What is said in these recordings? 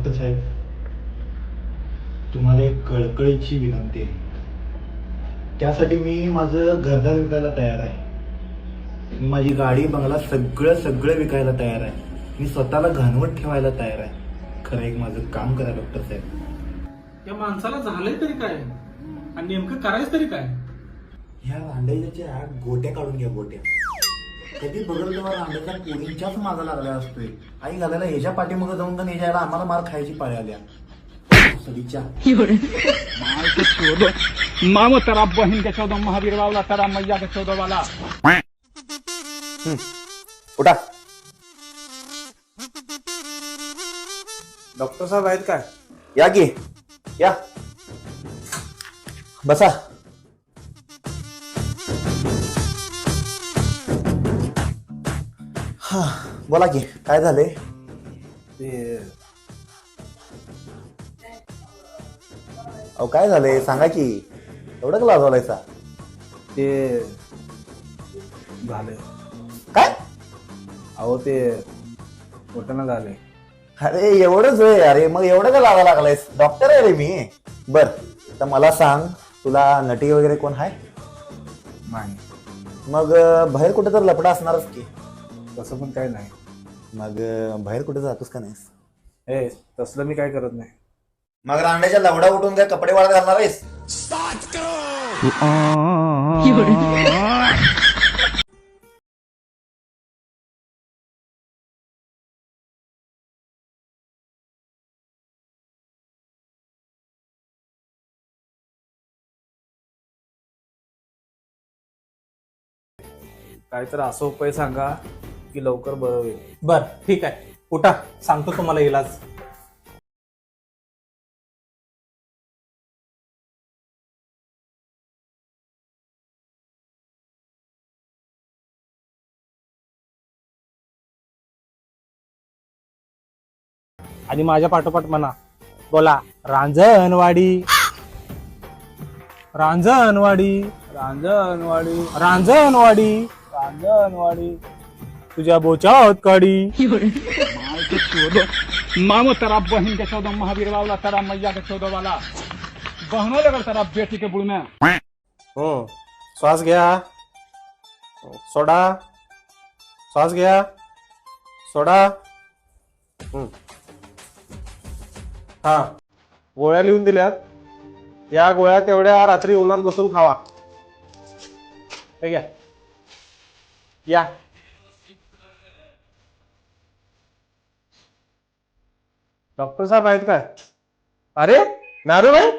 Doctor साहेब तुम्हाला एक कळकळीची विनंती आहे. त्यासाठी मी माझं घरदार विकायला तयार आहे. मी माझी गाडी बंगला सगळं सगळं विकायला तयार आहे. मी स्वतःला घाणवट ठेवायला तयार आहे. खरं एक माझं काम करा डॉक्टर साहेब. या माणसाला झालंय तरी काय? आणि नेमकं करायचं तरी काय? ह्या रांडाच्या गोट्या काढून घ्या गोट्या. कधी बघल तेव्हा रांडाच्या पोरींच्याच मागा लागला असतोय. आई घालायला ह्याच्या पाठीमागं जाऊन तर ह्याच्या आम्हाला मार खायची पाळी आल्या. माम तरा बहीण के चौदह महावीर वाला तरा मैया के चौदह वाला उठा. डॉक्टर साहेब आहेत काय? या की. या. बसा. हा बोला की काय झाले ते अहो काय झालंय? सांगा की एवढं का लाजवलायचा ते झाले काय? अहो ते मोठ्यानं झाले अरे एवढंच होय अरे मग एवढं का लावा लागलायस? डॉक्टर आहे रे मी. बर तर मला सांग तुला नटी वगैरे कोण आहे नाही. मग अं, बाहेर कुठे तर लपडा असणारच की. तसं पण काही नाही. मग बाहेर कुठे जातोस का नाहीस? ए तसलं मी काय करत नाही. मग रांड्याच्या लवडा उठून काय कपडे वाळत घालणार आहेस? काय तर असं उपाय सांगा. की लवकर बरं होईल. बर ठीक आहे. उठा सांगतो तुम्हाला इलाज. आणि माझ्या पाठोपाठ म्हणा. बोला रांजणवाडी. रांजणवाडी. रांजणवाडी. रांजणवाडी. रांजणवाडी. तुझ्या बोचात काडी माम तरा बहन के चौदह महावीर वाला तरा मैया के चौदह वाला बहनों लगा तरा बेटी के बुढ़ में हम्म श्वास घ्या. सोडा. श्वास घ्या. सोडा. हम्म. हा. गोळ्या लिहून दिल्यात. या गोळ्या तेवढ्या रात्री उन्हात बसून खावा. हे घ्या. या. डॉक्टर साहेब आहेत काय? अरे नारूबाई?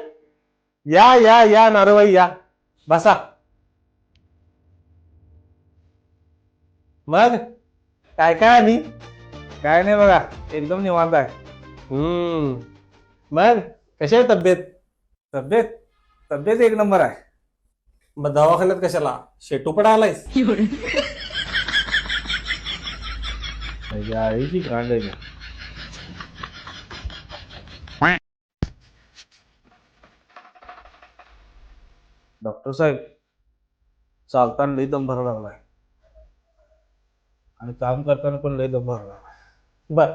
या या या नारूबाई या. बसा. मग? काय काय आली काय नाही बघा एकदम निवांत आहे. हम्म. मग कशी आहे तब्येत? तब्येत तब्येत एक नंबर आहे. मग दवाखान्यात कशाला? शेटूपडा आलायस. आईची कांड आहे. डॉक्टर साहेब चालताना लई दम भरावा लागलाय. आणि काम करताना पण लई दम भरावा लागलाय. बर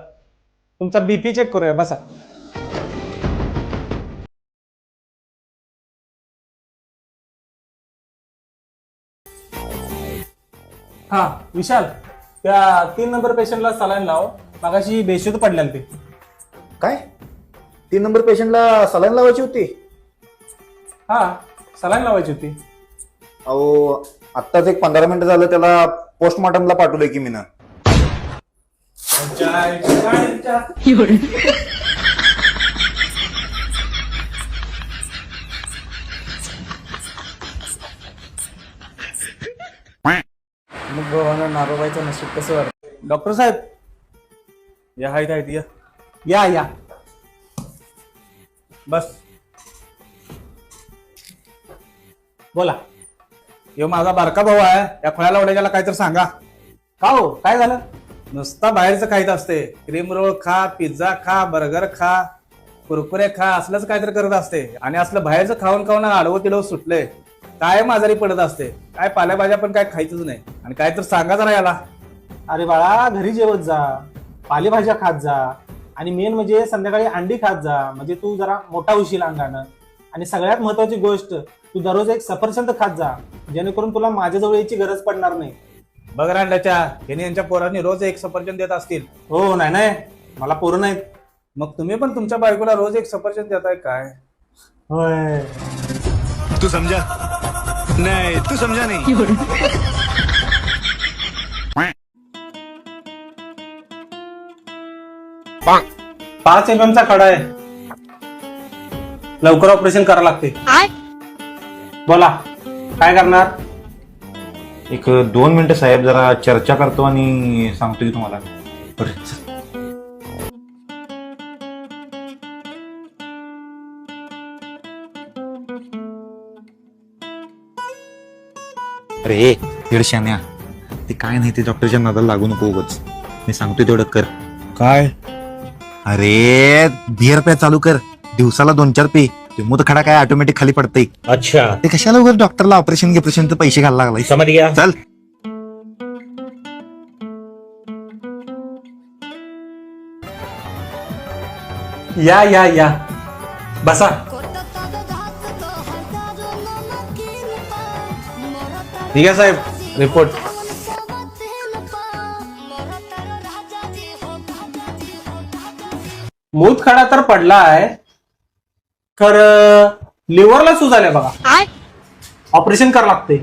तुमचा बीपी चेक करूया बसा. हा विशाल त्या तीन नंबर पेशंटला सलाईन लाव मागाशी बेशुद्ध पडलेलं ते. काय? तीन नंबर पेशंटला सलाईन लावायची होती? हा सलाईन लावायची होती. अहो आत्ताच एक पंधरा मिनिटं झालं त्याला पोस्टमॉर्टमला पाठवलंय की मी ना मग भावानं नारोबाईचं नशीब कसं वाटत डॉक्टर साहेब या हायत आहेत या. या या. बस. बोला. यो माझा बारका भाऊ आहे. या खोळ्या लावड्याच्याला काय तर सांगा. का हो? काय झालं? नुसता बाहेरचं खायचं असते. क्रीम रोल खा पिझ्झा खा बर्गर खा कुरकुरे खा असलंच काहीतरी करत असते. आणि असलं बाहेरचं खाऊन खाऊन आडवं तिडव सुटले. काय आजारी पडत असते? काय पालेभाज्या पण काय खायचंच नाही. आणि काय तर सांगा जरा याला. अरे बाळा घरी जेवत जा. पालेभाज्या खात जा. आणि मेन म्हणजे संध्याकाळी अंडी खात जा. म्हणजे तू जरा मोठा होशील अंगानं. आणि सगळ्यात महत्वाची गोष्ट तू दररोज एक सफरचंद खात जा जेणेकरून तुला माझ्याजवळ यायची गरज पडणार नाही. बघ रांडाच्या यांनी यांच्या पोरांनी रोज एक सफरचंद देत असतील. हो नाही नाही. मला पूर्ण नाहीत. मग तुम्ही पण तुमच्या बायकोला रोज एक सफरचंद देताय काय? होय. तू समझा नहीं तू समझा नहीं. पाच एम चा खडा आहे. लवकर ऑपरेशन करावं लागते. बोला. काय करणार? एक दोन मिनिटं साहेब जरा चर्चा करतो आणि सांगतो की तुम्हाला. बरं. अरे दीडशान्या ते काय नाही ते डॉक्टरच्या नादाला लागू नको उगच. मी सांगतोय तेवढं कर. काय? अरे बिअर प्या चालू कर. दिवसाला दोन चार पे. ते मूत खडा काय ऑटोमॅटिक खाली पडतंय. अच्छा. ते कशाला उगाच डॉक्टरला ऑपरेशन गिपरेशनचे पैसे घालायला लागलाय? समझ गया चल. या या या. बसा. ठीक आहे साहेब. रिपोर्ट मूत खडा तर पडला आहे खर लिव्हरला सूज आल्या बघा. ऑपरेशन करावं लागते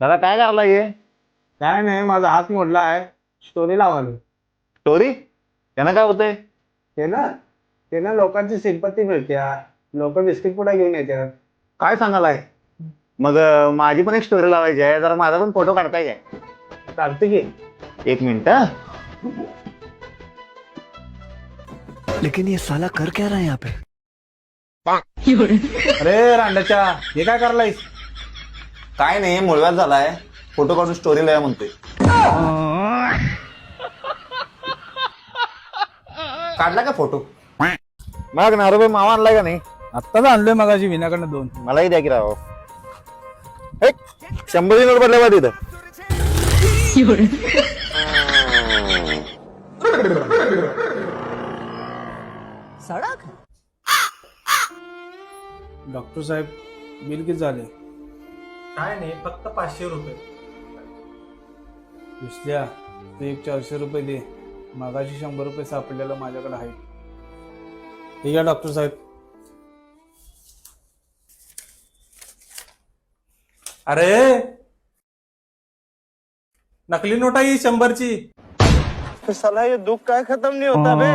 दादा काय करला ये काय नाही माझा हात मोडला आहे. स्टोरी लावालो स्टोरी? त्यानं काय होतंय? ते ना ते ना लोकांची सिंपत्ती मिळते लोक बिस्किट पुडा घेऊन येतात. काय सांगालाय मग अं, माझी पण एक स्टोरी लावायची आहे. जरा माझा पण फोटो काढताय काय चालते की. एक मिनिट हा. लेकिन ये साला कर क्या रहा है यहाँ पे? अरे रांडाच्या हे काय करलायस काय नाही मुळव्यात झालाय. फोटो काढून स्टोरी लावा म्हणतोय. काढला का फोटो मग नारोबे मावा आणलाय का नाही? आत्ताच आणलोय मगाशी विनाकडनं दोन. मलाही द्या की राव. शंभर नोट बदल्या बा तिथं डॉक्टर साहेब बिल किती झाले? काय नाही फक्त पाचशे रुपये. विसल्या तू एक चारशे रुपये दे. मगाशी शंभर रुपये सापडलेलं माझ्याकडे आहे ठीक आहे डॉक्टर साहेब. अरे! नकली नोट आहे ही शंभरची. साला ये दुख काय खत्म नहीं होता बे